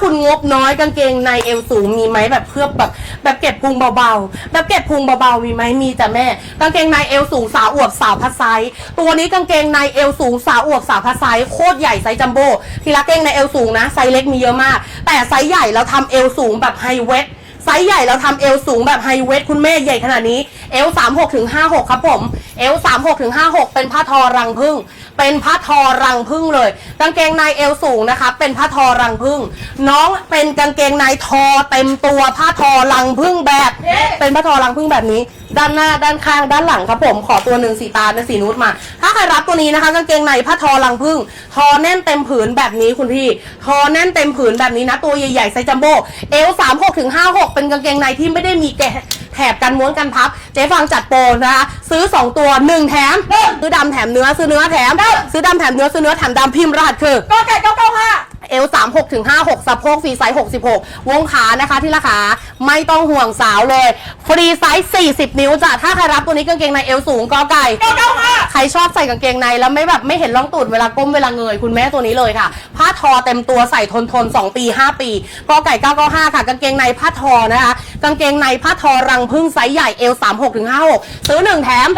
คุณงบน้อยกางเกงในเอวสูงมีไหมแบบเพื่อแบบแบบเก็บพุงเบาๆ แบบเก็บพุงเบาๆมีไหมมีจ้ะแม่ กางเกงในเอวสูงสาวอวบสาวพัดไซส์ตัวนี้กางเกงในเอวสูงสาวอวบสาวพัดไซส์โคตรใหญ่ไซส์จัมโบ้ทีละเกงในเอวสูงนะไซส์เล็กมีเยอะมาก แต่ไซส์ใหญ่เราทำเอวสูงแบบไฮเวท ไซส์ใหญ่เราทำเอวสูงแบบไฮเวทคุณแม่ใหญ่ขนาดนี้เอว36ถึงห้าหกครับผมเอว36ถึงห้าหกเป็นผ้าทอรังพึ่ง เป็นผ้าทอรังพึ่งเลย กางเกงในเอวสูงนะคะ เป็นผ้าทอรังพึ่ง น้องเป็นกางเกงในทอเต็มตัวผ้าทอรังพึ่งแบบ เป็นผ้าทอรังพึ่งแบบนี้ ด้านหน้าด้านข้างด้านหลังครับผมขอตัวหนึ่งสีตาและสีนูดมา ถ้าใครรับตัวนี้นะคะกางเกงในผ้าทอรังพึ่ง ทอแน่นเต็มผืนแบบนี้คุณพี่ ทอแน่นเต็มผืนแบบนี้นะ ตัวใหญ่ๆไซส์จัมโบ้เอลสามหกถึงห้าหกเป็นกางเกงในที่ไม่ได้มีแกะแถบกันม้วนกันพับ เจ๊ฟังจัดโปรนะคะ ซื้อ 2 ตัว 1 แถม ซื้อดำแถมเนื้อ ซื้อเนื้อแถม ซื้อดำแถมเนื้อ ซื้อเนื้อแถมดำพิมพ์รหัสคือก็ไก่เก้าเก้าห้า เอล3 6ถึง5 6สะโพกฟรีไซส์66 วงขานะคะที่ราคาไม่ต้องห่วงสาวเลย ฟรีไซส์ 40 นิ้วจ้ะถ้าใครรับตัวนี้กางเกงในเอวสูงกอไก่เก้าเก้าห้าใครชอบใส่กางเกงในแล้วไม่แบบไม่เห็นร่องตูดเวลาก้มเวลาเงยคุณแม่ตัวนี้เลยค่ะ ผ้าทอเต็มตัวใส่ทนทนๆ2ปี 5 ปีกอไก่995ค่ะกางเกงในผ้าทอนะคะ กางเกงในผ้าทอรังพึ่งไซส์ใหญ่เอล36ถึง56ซื้อ1แถม